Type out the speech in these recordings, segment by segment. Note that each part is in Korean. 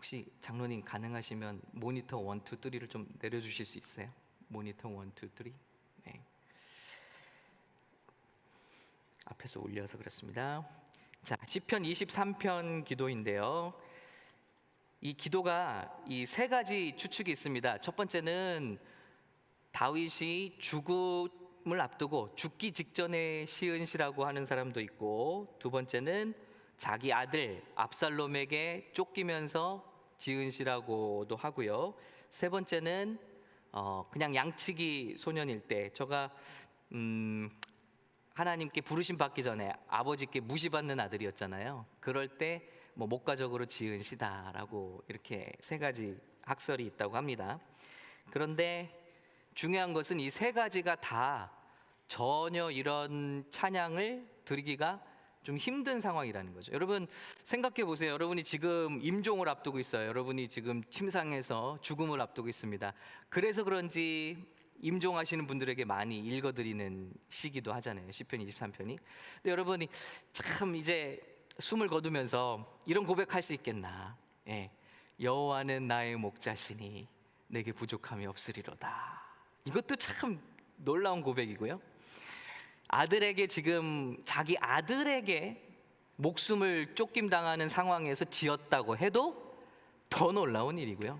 혹시 장로님 가능하시면 모니터 1, 2, 3를 좀 내려주실 수 있어요? 모니터 1, 2, 3. 네. 앞에서 올려서 그렇습니다. 자, 시편 23편 기도인데요. 이 기도가 이 세 가지 추측이 있습니다. 첫 번째는 다윗이 죽음을 앞두고 죽기 직전에 시은 시라고 하는 사람도 있고 두 번째는 자기 아들 압살롬에게 쫓기면서 지은 시라고도 하고요. 세 번째는 어, 그냥 양치기 소년일 때 저가 음, 하나님께 부르심 받기 전에 아버지께 무시받는 아들이었잖아요. 그럴 때 뭐 목가적으로 지은 시다라고 이렇게 세 가지 학설이 있다고 합니다. 그런데 중요한 것은 이 세 가지가 다 전혀 이런 찬양을 드리기가 좀 힘든 상황이라는 거죠. 여러분 생각해 보세요. 여러분이 지금 임종을 앞두고 있어요. 여러분이 지금 침상에서 죽음을 앞두고 있습니다. 그래서 그런지 임종하시는 분들에게 많이 읽어드리는 시기도 하잖아요. 시편 23편이. 근데 여러분이 참 이제 숨을 거두면서 이런 고백할 수 있겠나? 예. 여호와는 나의 목자시니 내게 부족함이 없으리로다. 이것도 참 놀라운 고백이고요. 아들에게 지금 자기 아들에게 목숨을 쫓김 당하는 상황에서 지었다고 해도 더 놀라운 일이고요.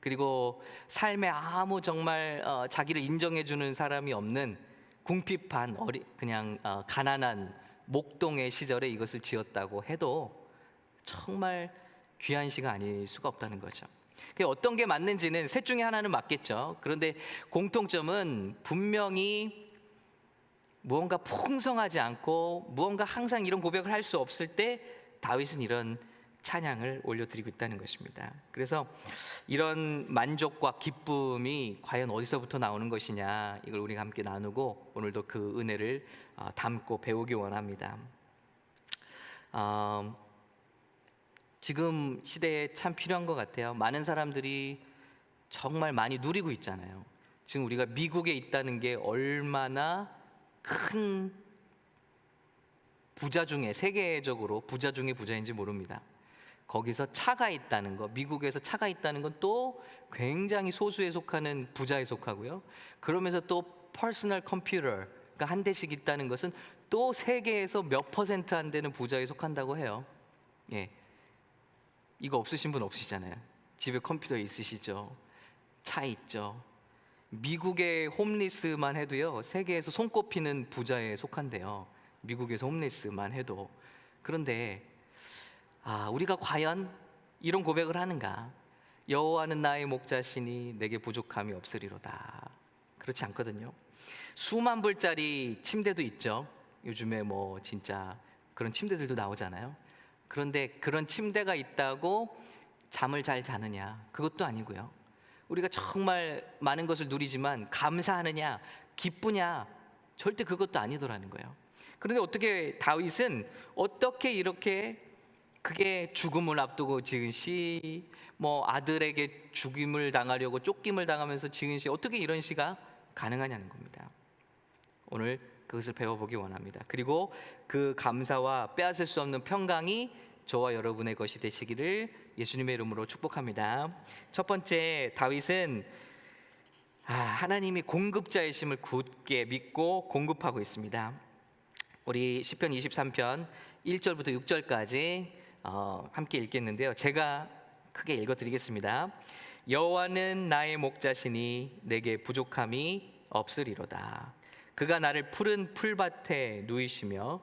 그리고 삶에 아무 정말 어, 자기를 인정해 주는 사람이 없는 궁핍한 어리 그냥 어, 가난한 목동의 시절에 이것을 지었다고 해도 정말 귀한 시가 아닐 수가 없다는 거죠. 그 어떤 게 맞는지는 셋 중에 하나는 맞겠죠. 그런데 공통점은 분명히 무언가 풍성하지 않고 무언가 항상 이런 고백을 할 수 없을 때 다윗은 이런 찬양을 올려드리고 있다는 것입니다. 그래서 이런 만족과 기쁨이 과연 어디서부터 나오는 것이냐 이걸 우리가 함께 나누고 오늘도 그 은혜를 어, 담고 배우기 원합니다. 어, 지금 시대에 참 필요한 것 같아요. 많은 사람들이 정말 많이 누리고 있잖아요. 지금 우리가 미국에 있다는 게 얼마나 큰 부자 중에 세계적으로 부자 중에 부자인지 모릅니다. 거기서 차가 있다는 거, 미국에서 차가 있다는 건 또 굉장히 소수에 속하는 부자에 속하고요. 그러면서 또 퍼스널 컴퓨터, 그러니까 한 대씩 있다는 것은 또 세계에서 몇 퍼센트 안 되는 부자에 속한다고 해요. 예. 이거 없으신 분 없으시잖아요. 집에 컴퓨터 있으시죠? 차 있죠? 미국의 홈리스만 해도요, 세계에서 손꼽히는 부자에 속한대요. 미국에서 홈리스만 해도. 그런데 아, 우리가 과연 이런 고백을 하는가? 여호와는 나의 목자시니 내게 부족함이 없으리로다. 그렇지 않거든요. 수만 불짜리 침대도 있죠. 요즘에 뭐 진짜 그런 침대들도 나오잖아요. 그런데 그런 침대가 있다고 잠을 잘 자느냐? 그것도 아니고요. 우리가 정말 많은 것을 누리지만 감사하느냐, 기쁘냐? 절대 그것도 아니더라는 거예요. 그런데 어떻게 다윗은 어떻게 이렇게 그게 죽음을 앞두고 지은 시, 뭐 아들에게 죽임을 당하려고 쫓김을 당하면서 지은 시, 어떻게 이런 시가 가능하냐는 겁니다. 오늘 그것을 배워보기 원합니다. 그리고 그 감사와 빼앗을 수 없는 평강이 저와 여러분의 것이 되시기를 예수님의 이름으로 축복합니다. 첫 번째 다윗은 아, 하나님이 공급자이심을 굳게 믿고 공급하고 있습니다. 우리 시편 23편 1절부터 6절까지 어, 함께 읽겠는데요. 제가 크게 읽어드리겠습니다. 여호와는 나의 목자시니 내게 부족함이 없으리로다. 그가 나를 푸른 풀밭에 누이시며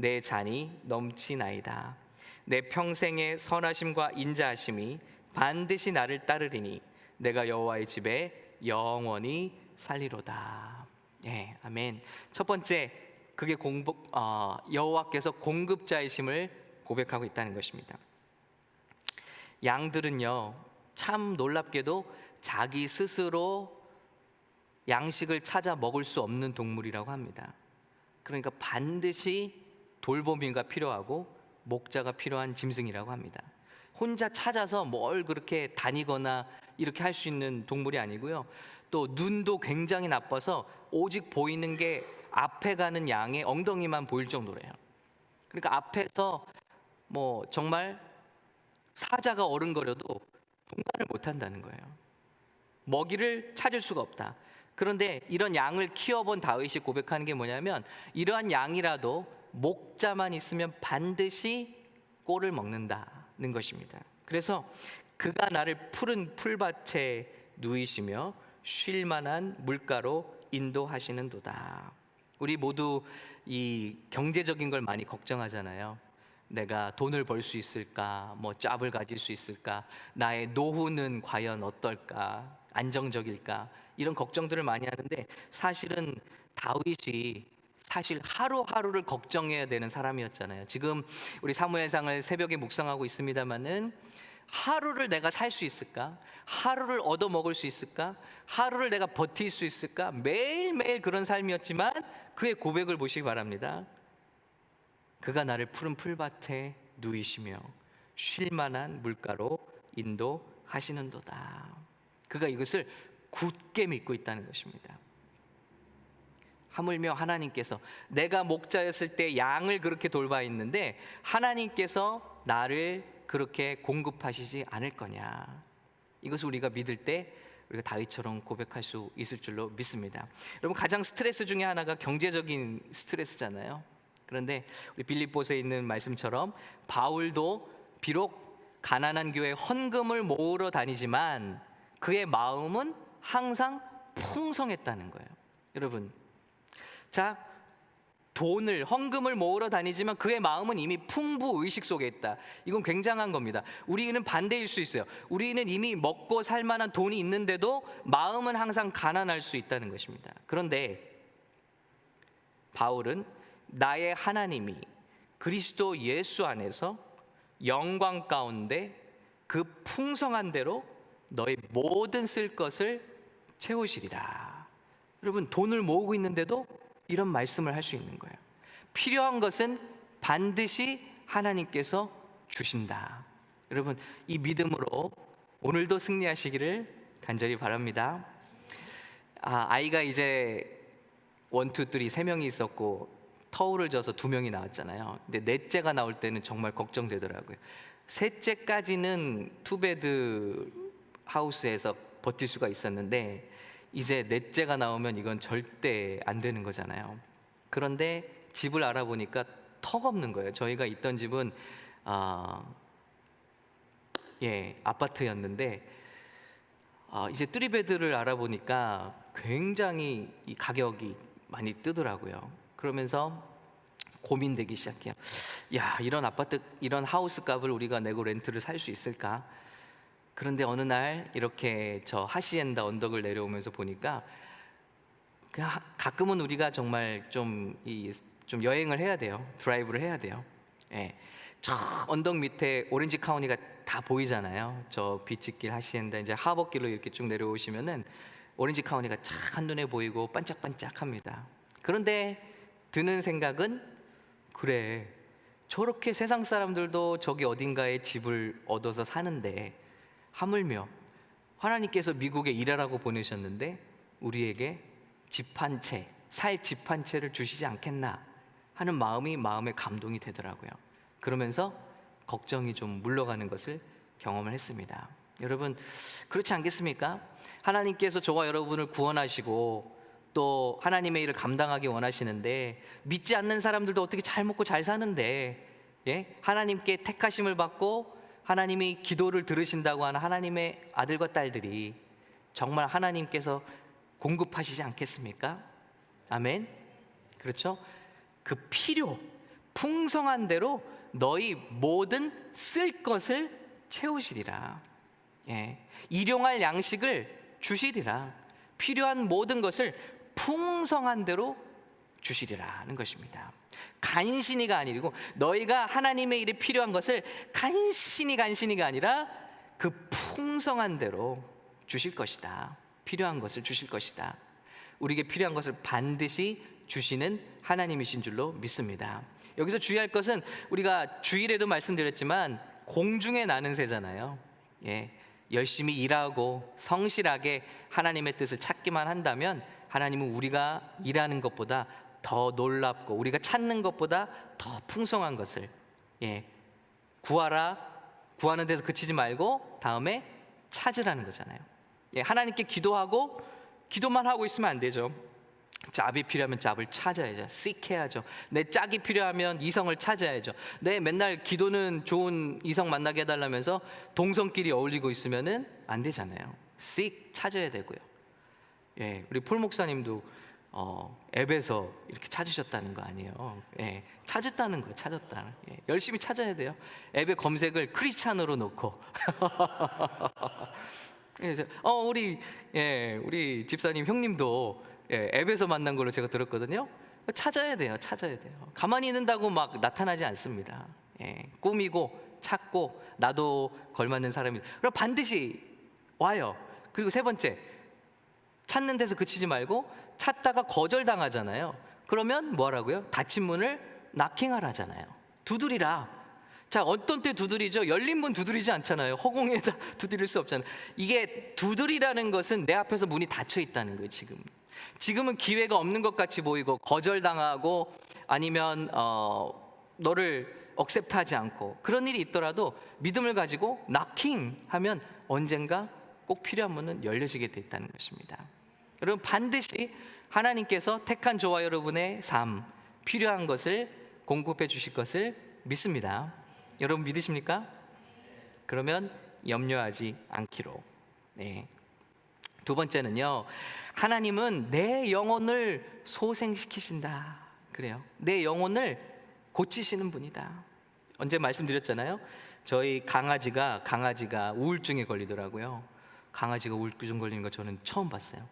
내 잔이 넘치나이다. 내 평생의 선하심과 인자하심이 반드시 나를 따르리니 내가 여호와의 집에 영원히 살리로다. 예, 아멘. 첫 번째 그게 공복 어, 여호와께서 공급자이심을 고백하고 있다는 것입니다. 양들은요 참 놀랍게도 자기 스스로 양식을 찾아 먹을 수 없는 동물이라고 합니다. 그러니까 반드시 돌보미가 필요하고 목자가 필요한 짐승이라고 합니다. 혼자 찾아서 뭘 그렇게 다니거나 이렇게 할 수 있는 동물이 아니고요. 또 눈도 굉장히 나빠서 오직 보이는 게 앞에 가는 양의 엉덩이만 보일 정도래요. 그러니까 앞에서 뭐 정말 사자가 어른거려도 분간을 못 한다는 거예요. 먹이를 찾을 수가 없다. 그런데 이런 양을 키워본 다윗이 고백하는 게 뭐냐면 이러한 양이라도 목자만 있으면 반드시 꼴을 먹는다는 것입니다. 그래서 그가 나를 푸른 풀밭에 누이시며 쉴 만한 물가로 인도하시는도다. 우리 모두 이 경제적인 걸 많이 걱정하잖아요. 내가 돈을 벌 수 있을까? 뭐 짭을 가질 수 있을까? 나의 노후는 과연 어떨까? 안정적일까? 이런 걱정들을 많이 하는데 사실은 다윗이 사실 하루하루를 걱정해야 되는 사람이었잖아요. 지금 우리 사무엘상을 새벽에 묵상하고 있습니다마는 하루를 내가 살 수 있을까? 하루를 얻어 먹을 수 있을까? 하루를 내가 버틸 수 있을까? 매일매일 그런 삶이었지만 그의 고백을 보시기 바랍니다. 그가 나를 푸른 풀밭에 누이시며 쉴 만한 물가로 인도하시는도다. 그가 이것을 굳게 믿고 있다는 것입니다. 하물며 하나님께서 내가 목자였을 때 양을 그렇게 돌봐 있는데 하나님께서 나를 그렇게 공급하시지 않을 거냐. 이것을 우리가 믿을 때 우리가 다윗처럼 고백할 수 있을 줄로 믿습니다. 여러분 가장 스트레스 중에 하나가 경제적인 스트레스잖아요. 그런데 우리 빌립보서에 있는 말씀처럼 바울도 비록 가난한 교회 헌금을 모으러 다니지만 그의 마음은 항상 풍성했다는 거예요. 여러분, 자 돈을 헌금을 모으러 다니지만 그의 마음은 이미 풍부 의식 속에 있다. 이건 굉장한 겁니다. 우리는 반대일 수 있어요. 우리는 이미 먹고 살 만한 돈이 있는데도 마음은 항상 가난할 수 있다는 것입니다. 그런데 바울은 나의 하나님이 그리스도 예수 안에서 영광 가운데 그 풍성한 대로 너의 모든 쓸 것을 채우시리라. 여러분 돈을 모으고 있는데도 이런 말씀을 할 수 있는 거예요. 필요한 것은 반드시 하나님께서 주신다. 여러분 이 믿음으로 오늘도 승리하시기를 간절히 바랍니다. 아, 아이가 이제 원투 쓰리 세 명이 있었고 터울을 져서 두 명이 나왔잖아요. 근데 넷째가 나올 때는 정말 걱정되더라고요. 셋째까지는 투베드 하우스에서 버틸 수가 있었는데 이제 넷째가 나오면 이건 절대 안 되는 거잖아요. 그런데 집을 알아보니까 턱없는 거예요. 저희가 있던 집은 아, 예 아파트였는데 아, 이제 쓰리베드를 알아보니까 굉장히 이 가격이 많이 뜨더라고요. 그러면서 고민되기 시작해요. 야 이런 아파트 이런 하우스 값을 우리가 내고 렌트를 살 수 있을까? 그런데 어느 날 이렇게 저 하시엔다 언덕을 내려오면서 보니까 그 하- 가끔은 우리가 정말 좀 이 좀 여행을 해야 돼요. 드라이브를 해야 돼요. 예. 저 언덕 밑에 오렌지 카운티가 다 보이잖아요. 저 비치길 하시엔다 이제 하버길로 이렇게 쭉 내려오시면은 오렌지 카운티가 착 한눈에 보이고 반짝반짝합니다. 그런데 드는 생각은 그래 저렇게 세상 사람들도 저기 어딘가에 집을 얻어서 사는데 하물며 하나님께서 미국에 일하라고 보내셨는데 우리에게 집 한 채, 살 집 한 채를 주시지 않겠나 하는 마음이 마음에 감동이 되더라고요. 그러면서 걱정이 좀 물러가는 것을 경험을 했습니다. 여러분 그렇지 않겠습니까? 하나님께서 저와 여러분을 구원하시고 또 하나님의 일을 감당하기 원하시는데 믿지 않는 사람들도 어떻게 잘 먹고 잘 사는데 예? 하나님께 택하심을 받고 하나님이 기도를 들으신다고 하는 하나님의 아들과 딸들이 정말 하나님께서 공급하시지 않겠습니까? 아멘. 그렇죠? 그 필요 풍성한 대로 너희 모든 쓸 것을 채우시리라. 예. 일용할 양식을 주시리라. 필요한 모든 것을 풍성한 대로 주시리라는 것입니다. 간신히가 아니고 너희가 하나님의 일에 필요한 것을 간신히 간신히가 아니라 그 풍성한 대로 주실 것이다. 필요한 것을 주실 것이다. 우리에게 필요한 것을 반드시 주시는 하나님이신 줄로 믿습니다. 여기서 주의할 것은 우리가 주일에도 말씀드렸지만 공중에 나는 새잖아요. 예. 열심히 일하고 성실하게 하나님의 뜻을 찾기만 한다면 하나님은 우리가 일하는 것보다 더 놀랍고 우리가 찾는 것보다 더 풍성한 것을 예. 구하라 구하는 데서 그치지 말고 다음에 찾으라는 거잖아요. 예, 하나님께 기도하고 기도만 하고 있으면 안 되죠. 짭이 필요하면 짭을 찾아야죠. 씩해야죠. 내 짝이 필요하면 이성을 찾아야죠. 내 맨날 기도는 좋은 이성 만나게 해달라면서 동성끼리 어울리고 있으면은 안 되잖아요. 씩 찾아야 되고요. 예, 우리 폴 목사님도 어, 앱에서 이렇게 찾으셨다는 거 아니에요? 예, 찾았다는 거예요. 찾았다. 예, 열심히 찾아야 돼요. 앱에 검색을 크리스찬으로 놓고. 예, 저- 어 우리 예 우리 집사님 형님도 예, 앱에서 만난 걸로 제가 들었거든요. 찾아야 돼요. 찾아야 돼요. 가만히 있는다고 막 나타나지 않습니다. 예, 꾸미고 찾고 나도 걸맞는 사람이. 그럼 반드시 와요. 그리고 세 번째 찾는 데서 그치지 말고 찾다가 거절당하잖아요. 그러면 뭐하라고요? 닫힌 문을 낙킹하라잖아요. 두드리라. 자, 어떤 때 두드리죠? 열린 문 두드리지 않잖아요. 허공에다 두드릴 수 없잖아요. 이게 두드리라는 것은 내 앞에서 문이 닫혀 있다는 거예요, 지금. 지금은 기회가 없는 것 같이 보이고 거절당하고 아니면 어, 너를 억셉트하지 않고 그런 일이 있더라도 믿음을 가지고 낙킹 하면 언젠가 꼭 필요한 문은 열려지게 돼 있다는 것입니다. 여러분 반드시 하나님께서 택한 저와 여러분의 삶 필요한 것을 공급해 주실 것을 믿습니다. 여러분 믿으십니까? 그러면 염려하지 않기로. 네. 두 번째는요. 하나님은 내 영혼을 소생시키신다. 그래요. 내 영혼을 고치시는 분이다. 언제 말씀드렸잖아요. 저희 강아지가 강아지가 우울증에 걸리더라고요. 강아지가 우울증 걸리는 거 저는 처음 봤어요.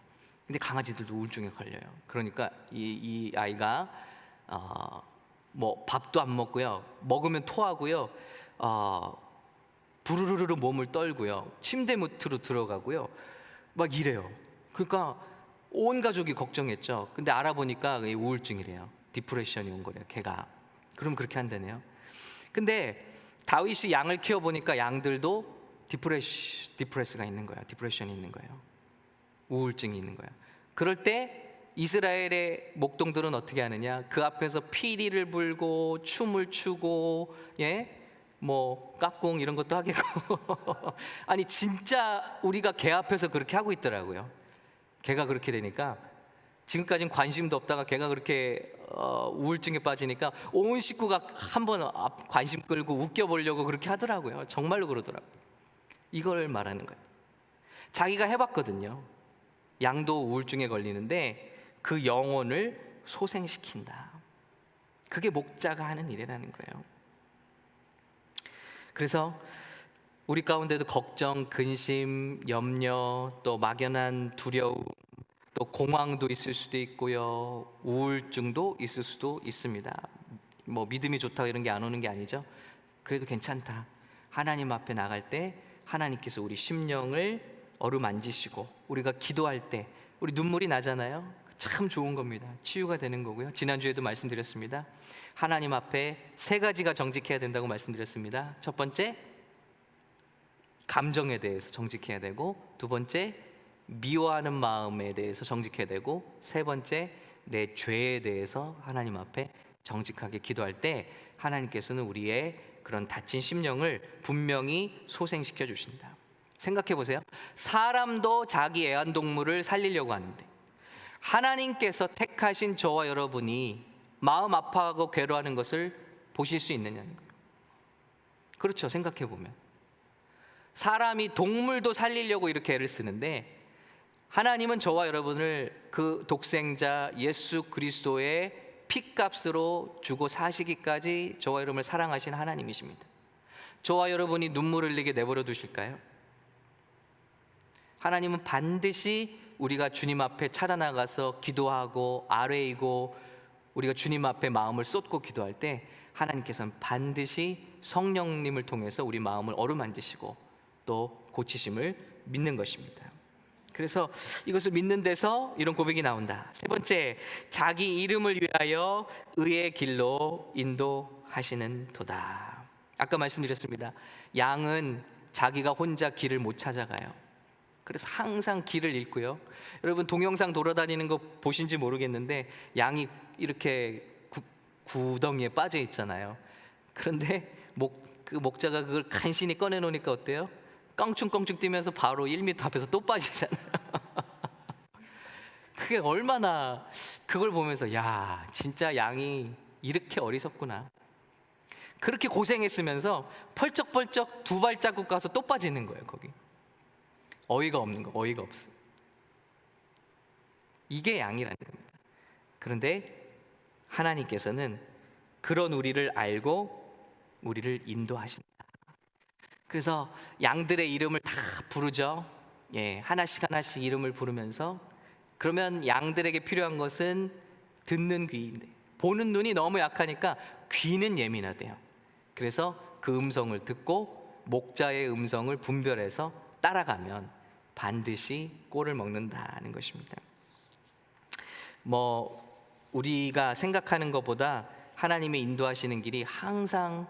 근데 강아지들도 우울증에 걸려요. 그러니까 이, 이 아이가 어, 뭐 밥도 안 먹고요. 먹으면 토하고요. 어, 부르르르 몸을 떨고요. 침대 밑으로 들어가고요. 막 이래요. 그러니까 온 가족이 걱정했죠. 근데 알아보니까 우울증이래요. 디프레션이 온 거래요. 걔가. 그럼 그렇게 한다네요. 근데 다윗이 양을 키워 보니까 양들도 디프레시 디프레스가 있는 거야. 디프레션이 있는 거예요. 우울증이 있는 거야. 그럴 때 이스라엘의 목동들은 어떻게 하느냐? 그 앞에서 피리를 불고 춤을 추고 예? 뭐 깍공 이런 것도 하겠고 아니 진짜 우리가 개 앞에서 그렇게 하고 있더라고요. 개가 그렇게 되니까 지금까지는 관심도 없다가 걔가 그렇게 어, 우울증에 빠지니까 온 식구가 한번 관심 끌고 웃겨보려고 그렇게 하더라고요. 정말로 그러더라고요. 이걸 말하는 거예요. 자기가 해봤거든요. 양도 우울증에 걸리는데 그 영혼을 소생시킨다. 그게 목자가 하는 일이라는 거예요. 그래서 우리 가운데도 걱정, 근심, 염려, 또 막연한 두려움, 또 공황도 있을 수도 있고요. 우울증도 있을 수도 있습니다. 뭐 믿음이 좋다 이런 게 안 오는 게 아니죠. 그래도 괜찮다. 하나님 앞에 나갈 때 하나님께서 우리 심령을 어루만지시고 우리가 기도할 때 우리 눈물이 나잖아요. 참 좋은 겁니다. 치유가 되는 거고요. 지난주에도 말씀드렸습니다. 하나님 앞에 세 가지가 정직해야 된다고 말씀드렸습니다. 첫 번째 감정에 대해서 정직해야 되고 두 번째 미워하는 마음에 대해서 정직해야 되고 세 번째 내 죄에 대해서 하나님 앞에 정직하게 기도할 때 하나님께서는 우리의 그런 다친 심령을 분명히 소생시켜 주신다. 생각해 보세요. 사람도 자기 애완동물을 살리려고 하는데 하나님께서 택하신 저와 여러분이 마음 아파하고 괴로워하는 것을 보실 수 있느냐는 거예요. 그렇죠. 생각해 보면. 사람이 동물도 살리려고 이렇게 애를 쓰는데 하나님은 저와 여러분을 그 독생자 예수 그리스도의 피값으로 주고 사시기까지 저와 여러분을 사랑하신 하나님이십니다. 저와 여러분이 눈물 흘리게 내버려 두실까요? 하나님은 반드시 우리가 주님 앞에 찾아나가서 기도하고 아뢰이고 우리가 주님 앞에 마음을 쏟고 기도할 때 하나님께서는 반드시 성령님을 통해서 우리 마음을 어루만지시고 또 고치심을 믿는 것입니다. 그래서 이것을 믿는 데서 이런 고백이 나온다. 세 번째, 자기 이름을 위하여 의의 길로 인도하시는 도다. 아까 말씀드렸습니다. 양은 자기가 혼자 길을 못 찾아가요. 그래서 항상 길을 잃고요. 여러분 동영상 돌아다니는 거 보신지 모르겠는데 양이 이렇게 구, 구덩이에 빠져 있잖아요. 그런데 목, 그 목자가 그걸 간신히 꺼내 놓으니까 어때요? 껑충껑충 뛰면서 바로 1m 앞에서 또 빠지잖아요. 그게 얼마나 그걸 보면서 야 진짜 양이 이렇게 어리석구나. 그렇게 고생했으면서 펄쩍펄쩍 두 발자국 가서 또 빠지는 거예요 거기. 어이가 없는 거, 어이가 없어. 이게 양이라는 겁니다. 그런데 하나님께서는 그런 우리를 알고 우리를 인도하신다. 그래서 양들의 이름을 다 부르죠. 예, 하나씩 하나씩 이름을 부르면서 그러면 양들에게 필요한 것은 듣는 귀인데 보는 눈이 너무 약하니까 귀는 예민하대요. 그래서 그 음성을 듣고 목자의 음성을 분별해서 따라가면 반드시 꼴을 먹는다는 것입니다. 뭐 우리가 생각하는 것보다 하나님의 인도하시는 길이 항상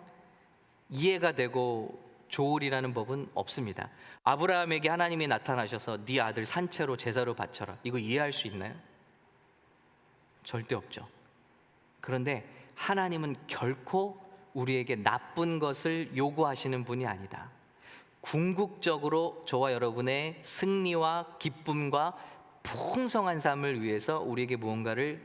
이해가 되고 좋으리라는 법은 없습니다. 아브라함에게 하나님이 나타나셔서 네 아들 산채로 제사로 바쳐라. 이거 이해할 수 있나요? 절대 없죠. 그런데 하나님은 결코 우리에게 나쁜 것을 요구하시는 분이 아니다. 궁극적으로 저와 여러분의 승리와 기쁨과 풍성한 삶을 위해서 우리에게 무언가를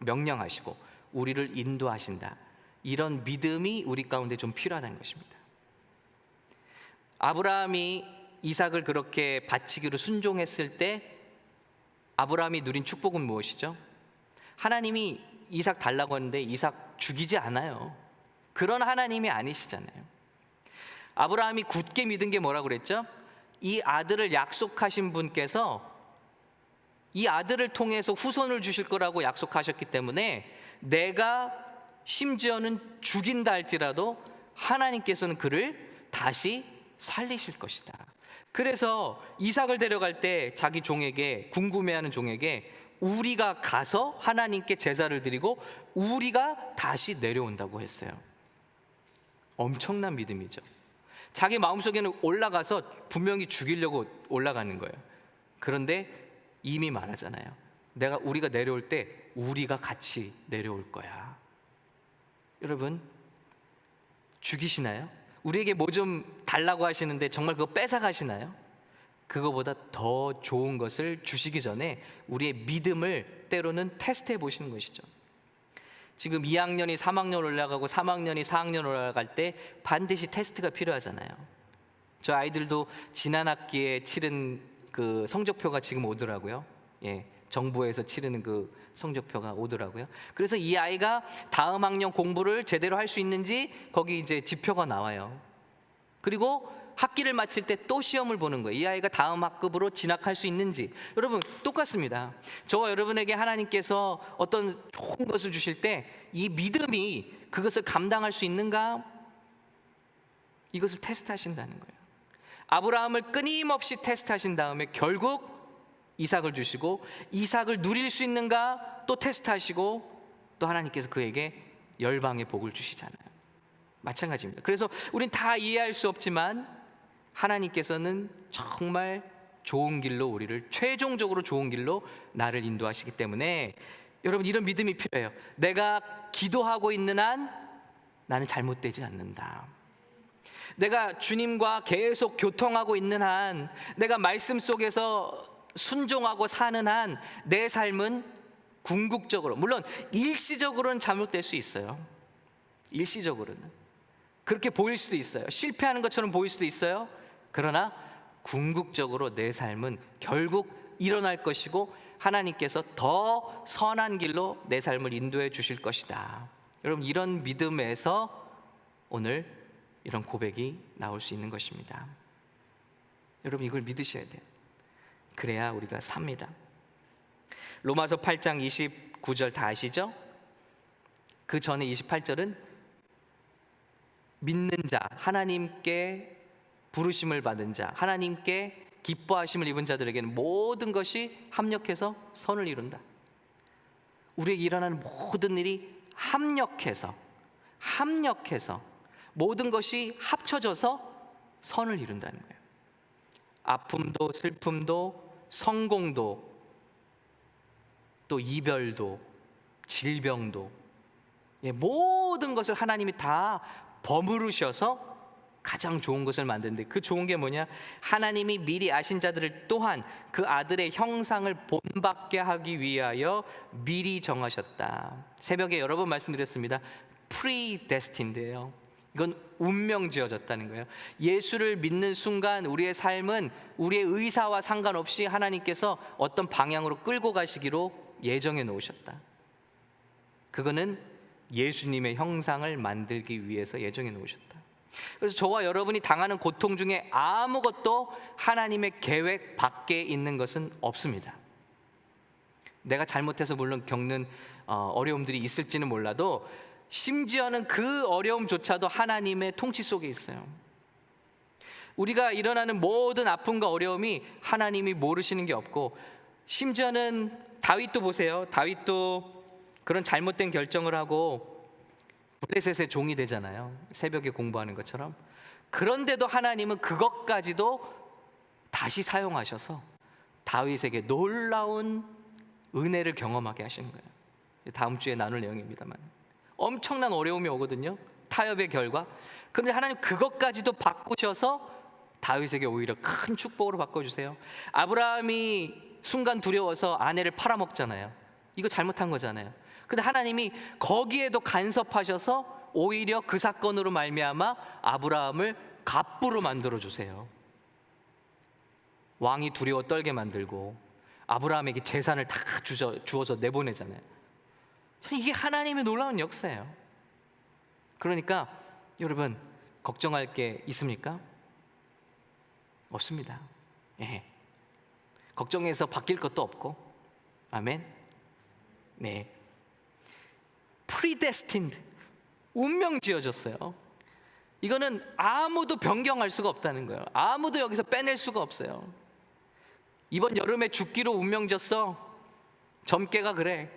명령하시고 우리를 인도하신다. 이런 믿음이 우리 가운데 좀 필요하다는 것입니다. 아브라함이 이삭을 그렇게 바치기로 순종했을 때 아브라함이 누린 축복은 무엇이죠? 하나님이 이삭 달라고 하는데 이삭 죽이지 않아요. 그런 하나님이 아니시잖아요. 아브라함이 굳게 믿은 게 뭐라고 그랬죠? 이 아들을 약속하신 분께서 이 아들을 통해서 후손을 주실 거라고 약속하셨기 때문에 내가 심지어는 죽인다 할지라도 하나님께서는 그를 다시 살리실 것이다. 그래서 이삭을 데려갈 때 자기 종에게 궁금해하는 종에게 우리가 가서 하나님께 제사를 드리고 우리가 다시 내려온다고 했어요. 엄청난 믿음이죠. 자기 마음속에는 올라가서 분명히 죽이려고 올라가는 거예요. 그런데 이미 말하잖아요. 내가 우리가 내려올 때 우리가 같이 내려올 거야. 여러분 죽이시나요? 우리에게 뭐 좀 달라고 하시는데 정말 그거 뺏어 가시나요? 그거보다 더 좋은 것을 주시기 전에 우리의 믿음을 때로는 테스트해 보시는 것이죠. 지금 2학년이 3학년 올라가고 3학년이 4학년 올라갈 때 반드시 테스트가 필요하잖아요. 저 아이들도 지난 학기에 치른 그 성적표가 지금 오더라고요. 예. 정부에서 치르는 그 성적표가 오더라고요. 그래서 이 아이가 다음 학년 공부를 제대로 할 수 있는지 거기 이제 지표가 나와요. 그리고 학기를 마칠 때 또 시험을 보는 거예요. 이 아이가 다음 학급으로 진학할 수 있는지. 여러분 똑같습니다. 저와 여러분에게 하나님께서 어떤 좋은 것을 주실 때 이 믿음이 그것을 감당할 수 있는가? 이것을 테스트하신다는 거예요. 아브라함을 끊임없이 테스트하신 다음에 결국 이삭을 주시고 이삭을 누릴 수 있는가 또 테스트하시고 또 하나님께서 그에게 열방의 복을 주시잖아요. 마찬가지입니다. 그래서 우린 다 이해할 수 없지만 하나님께서는 정말 좋은 길로 우리를 최종적으로 좋은 길로 나를 인도하시기 때문에 여러분 이런 믿음이 필요해요. 내가 기도하고 있는 한 나는 잘못되지 않는다. 내가 주님과 계속 교통하고 있는 한 내가 말씀 속에서 순종하고 사는 한 내 삶은 궁극적으로 물론 일시적으로는 잘못될 수 있어요. 일시적으로는 그렇게 보일 수도 있어요. 실패하는 것처럼 보일 수도 있어요. 그러나 궁극적으로 내 삶은 결국 일어날 것이고 하나님께서 더 선한 길로 내 삶을 인도해 주실 것이다. 여러분 이런 믿음에서 오늘 이런 고백이 나올 수 있는 것입니다. 여러분 이걸 믿으셔야 돼요. 그래야 우리가 삽니다. 로마서 8장 29절 다 아시죠? 그 전에 28절은 믿는 자, 하나님께 부르심을 받은 자, 하나님께 기뻐하심을 입은 자들에게는 모든 것이 합력해서 선을 이룬다. 우리에게 일어나는 모든 일이 합력해서 합력해서 모든 것이 합쳐져서 선을 이룬다는 거예요. 아픔도 슬픔도 성공도 또 이별도 질병도 예, 모든 것을 하나님이 다 버무르셔서 가장 좋은 것을 만드는데 그 좋은 게 뭐냐? 하나님이 미리 아신 자들을 또한 그 아들의 형상을 본받게 하기 위하여 미리 정하셨다. 새벽에 여러 번 말씀드렸습니다. predestined예요. 이건 운명 지어졌다는 거예요. 예수를 믿는 순간 우리의 삶은 우리의 의사와 상관없이 하나님께서 어떤 방향으로 끌고 가시기로 예정해 놓으셨다. 그거는 예수님의 형상을 만들기 위해서 예정해 놓으셨다. 그래서 저와 여러분이 당하는 고통 중에 아무것도 하나님의 계획 밖에 있는 것은 없습니다. 내가 잘못해서 물론 겪는 어, 어려움들이 있을지는 몰라도 심지어는 그 어려움조차도 하나님의 통치 속에 있어요. 우리가 일어나는 모든 아픔과 어려움이 하나님이 모르시는 게 없고 심지어는 다윗도 보세요. 다윗도 그런 잘못된 결정을 하고 블레셋의 종이 되잖아요. 새벽에 공부하는 것처럼. 그런데도 하나님은 그것까지도 다시 사용하셔서 다윗에게 놀라운 은혜를 경험하게 하시는 거예요. 다음 주에 나눌 내용입니다만. 엄청난 어려움이 오거든요. 타협의 결과. 그런데 하나님 그것까지도 바꾸셔서 다윗에게 오히려 큰 축복으로 바꿔주세요. 아브라함이 순간 두려워서 아내를 팔아먹잖아요. 이거 잘못한 거잖아요. 근데 하나님이 거기에도 간섭하셔서 오히려 그 사건으로 말미암아 아브라함을 갑부로 만들어 주세요. 왕이 두려워 떨게 만들고 아브라함에게 재산을 다 주어서 내보내잖아요. 이게 하나님의 놀라운 역사예요. 그러니까 여러분 걱정할 게 있습니까? 없습니다. 예. 걱정해서 바뀔 것도 없고, 아멘. 네. Predestined 운명 지어졌어요. 이거는 아무도 변경할 수가 없다는 거예요. 아무도 여기서 빼낼 수가 없어요. 이번 여름에 죽기로 운명 졌어. 점괘가 그래.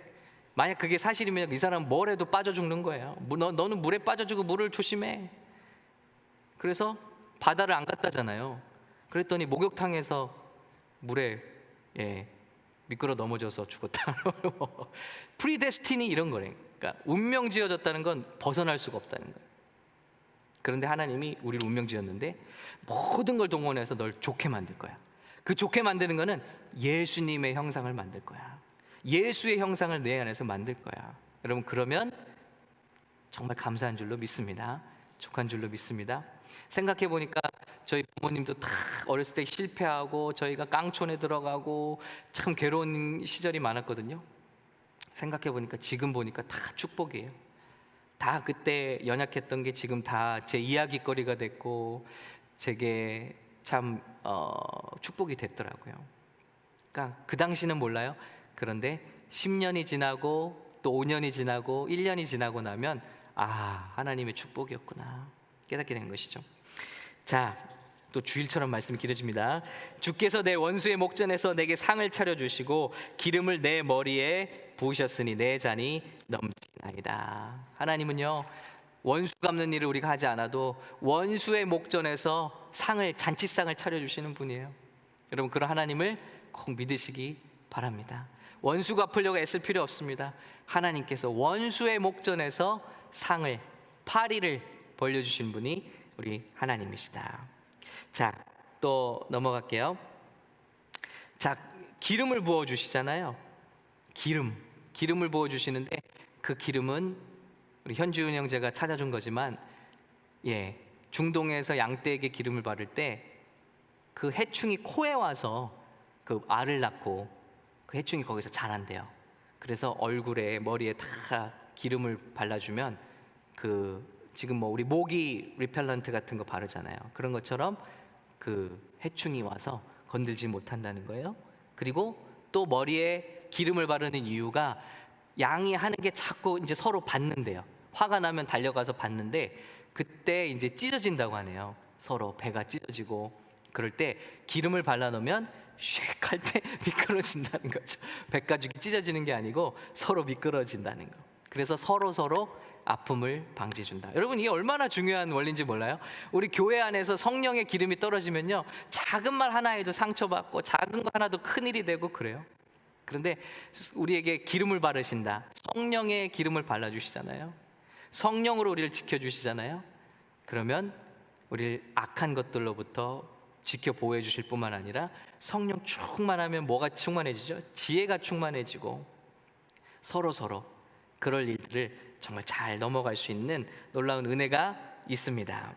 만약 그게 사실이면 이 사람 뭘 해도 빠져 죽는 거예요. 너, 너는 물에 빠져 죽고 물을 조심해. 그래서 바다를 안 갔다잖아요. 그랬더니 목욕탕에서 물에 예, 미끄러 넘어져서 죽었다. 프리데스티니 이런 거래. 그러니까 운명 지어졌다는 건 벗어날 수가 없다는 거예요. 그런데 하나님이 우리를 운명 지었는데 모든 걸 동원해서 널 좋게 만들 거야. 그 좋게 만드는 거는 예수님의 형상을 만들 거야. 예수의 형상을 내 안에서 만들 거야. 여러분 그러면 정말 감사한 줄로 믿습니다. 족한 줄로 믿습니다. 생각해 보니까 저희 부모님도 다 어렸을 때 실패하고 저희가 깡촌에 들어가고 참 괴로운 시절이 많았거든요. 생각해 보니까 지금 보니까 다 축복이에요. 다 그때 연약했던 게 지금 다 제 이야기거리가 됐고 제게 참 어, 축복이 됐더라고요. 그러니까 그 당시는 몰라요. 그런데 10년이 지나고 또 5년이 지나고 1년이 지나고 나면 아 하나님의 축복이었구나 깨닫게 된 것이죠. 자, 또 주일처럼 말씀이 길어집니다. 주께서 내 원수의 목전에서 내게 상을 차려 주시고 기름을 내 머리에 부으셨으니 내 잔이 넘치나이다. 하나님은요. 원수 갚는 일을 우리가 하지 않아도 원수의 목전에서 상을 잔치상을 차려 주시는 분이에요. 여러분 그런 하나님을 꼭 믿으시기 바랍니다. 원수 갚으려고 애쓸 필요 없습니다. 하나님께서 원수의 목전에서 상을 파리를 벌려 주신 분이 우리 하나님이시다. 자, 또 넘어갈게요. 자, 기름을 부어 주시잖아요. 기름. 기름을 부어 주시는데 그 기름은 우리 현주윤 형제가 찾아준 거지만 예. 중동에서 양떼에게 기름을 바를 때 그 해충이 코에 와서 그 알을 낳고 그 해충이 거기서 자란대요. 그래서 얼굴에 머리에 다 기름을 발라주면 그 지금 뭐 우리 모기 리펠런트 같은 거 바르잖아요. 그런 것처럼 그 해충이 와서 건들지 못한다는 거예요. 그리고 또 머리에 기름을 바르는 이유가 양이 하는 게 자꾸 이제 서로 받는데요. 화가 나면 달려가서 받는데 그때 이제 찢어진다고 하네요. 서로 배가 찢어지고 그럴 때 기름을 발라 놓으면 쉑할 때 미끄러진다는 거죠. 배가죽이 찢어지는 게 아니고 서로 미끄러진다는 거. 그래서 서로 서로 아픔을 방지해 준다. 여러분 이게 얼마나 중요한 원리인지 몰라요? 우리 교회 안에서 성령의 기름이 떨어지면요. 작은 말 하나에도 상처받고 작은 거 하나도 큰 일이 되고 그래요. 그런데 우리에게 기름을 바르신다. 성령의 기름을 발라 주시잖아요. 성령으로 우리를 지켜 주시잖아요. 그러면 우리를 악한 것들로부터 지켜 보호해 주실 뿐만 아니라 성령 충만하면 뭐가 충만해지죠? 지혜가 충만해지고 서로 서로 그럴 일들을 정말 잘 넘어갈 수 있는 놀라운 은혜가 있습니다.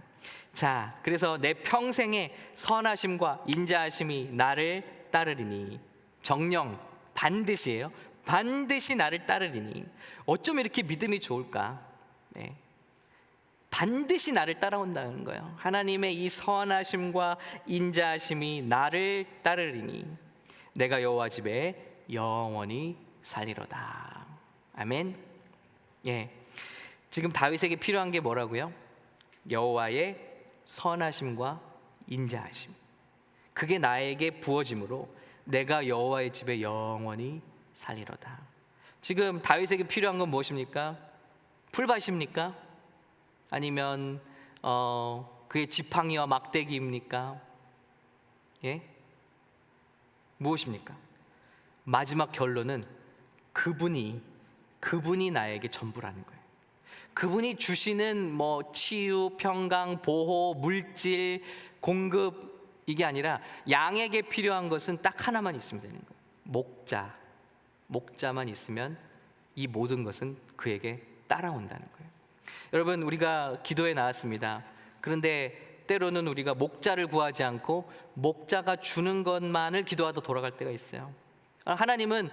자, 그래서 내 평생의 선하심과 인자하심이 나를 따르리니 정령 반드시예요. 반드시 나를 따르리니 어쩜 이렇게 믿음이 좋을까? 네. 반드시 나를 따라온다는 거예요. 하나님의 이 선하심과 인자하심이 나를 따르리니 내가 여호와 집에 영원히 살리로다. 아멘. 예. 지금 다윗에게 필요한 게 뭐라고요? 여호와의 선하심과 인자하심. 그게 나에게 부어짐으로 내가 여호와의 집에 영원히 살리로다. 지금 다윗에게 필요한 건 무엇입니까? 풀밭입니까? 아니면 어, 그의 지팡이와 막대기입니까? 예? 무엇입니까? 마지막 결론은 그분이 그분이 나에게 전부라는 거예요. 그분이 주시는 뭐 치유, 평강, 보호, 물질, 공급 이게 아니라 양에게 필요한 것은 딱 하나만 있으면 되는 거예요. 목자. 목자만 있으면 이 모든 것은 그에게 따라온다는 거예요. 여러분 우리가 기도에 나왔습니다. 그런데 때로는 우리가 목자를 구하지 않고 목자가 주는 것만을 기도하다 돌아갈 때가 있어요. 하나님은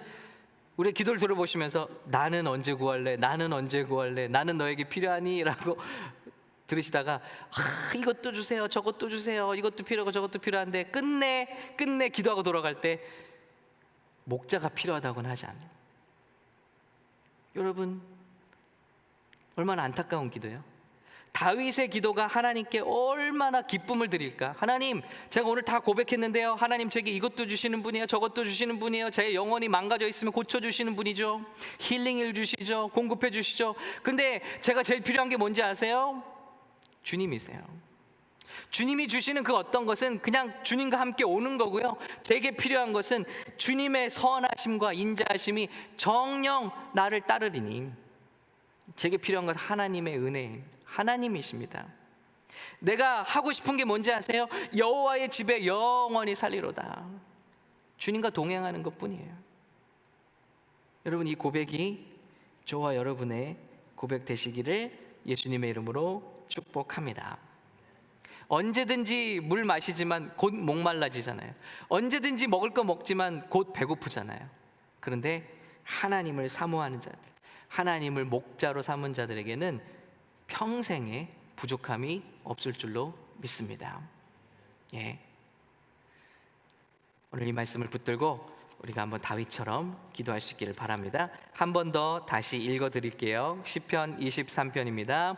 우리 기도를 들어보시면서 나는 언제 구할래? 나는 언제 구할래? 나는 너에게 필요하니? 라고 들으시다가 아, 이것도 주세요. 저것도 주세요. 이것도 필요하고 저것도 필요한데 끝내 끝내 기도하고 돌아갈 때 목자가 필요하다고는 하지 않아요. 여러분 얼마나 안타까운 기도예요. 다윗의 기도가 하나님께 얼마나 기쁨을 드릴까? 하나님, 제가 오늘 다 고백했는데요. 하나님 제게 이것도 주시는 분이에요. 저것도 주시는 분이에요. 제 영혼이 망가져 있으면 고쳐 주시는 분이죠. 힐링을 주시죠. 공급해 주시죠. 근데 제가 제일 필요한 게 뭔지 아세요? 주님이세요. 주님이 주시는 그 어떤 것은 그냥 주님과 함께 오는 거고요. 제게 필요한 것은 주님의 선하심과 인자하심이 정령 나를 따르리니 제게 필요한 것은 하나님의 은혜, 하나님이십니다. 내가 하고 싶은 게 뭔지 아세요? 여호와의 집에 영원히 살리로다. 주님과 동행하는 것뿐이에요. 여러분 이 고백이 저와 여러분의 고백 되시기를 예수님의 이름으로 축복합니다. 언제든지 물 마시지만 곧 목말라지잖아요. 언제든지 먹을 거 먹지만 곧 배고프잖아요. 그런데 하나님을 사모하는 자들, 하나님을 목자로 삼은 자들에게는 평생에 부족함이 없을 줄로 믿습니다. 예. 오늘 이 말씀을 붙들고 우리가 한번 다윗처럼 기도할 수 있기를 바랍니다. 한 번 더 다시 읽어 드릴게요. 시편 23편입니다.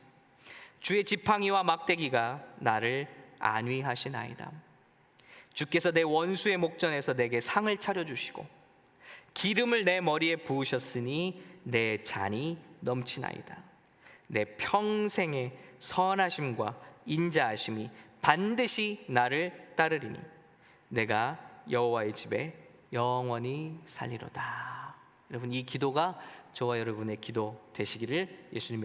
주의 지팡이와 막대기가 나를 안위하시나이다. 주께서 내 원수의 목전에서 내게 상을 차려 주시고 기름을 내 머리에 부으셨으니 내 잔이 넘치나이다. 내 평생의 선하심과 인자하심이 반드시 나를 따르리니 내가 여호와의 집에 영원히 살리로다. 여러분 이 기도가 저와 여러분의 기도 되시기를 예수님의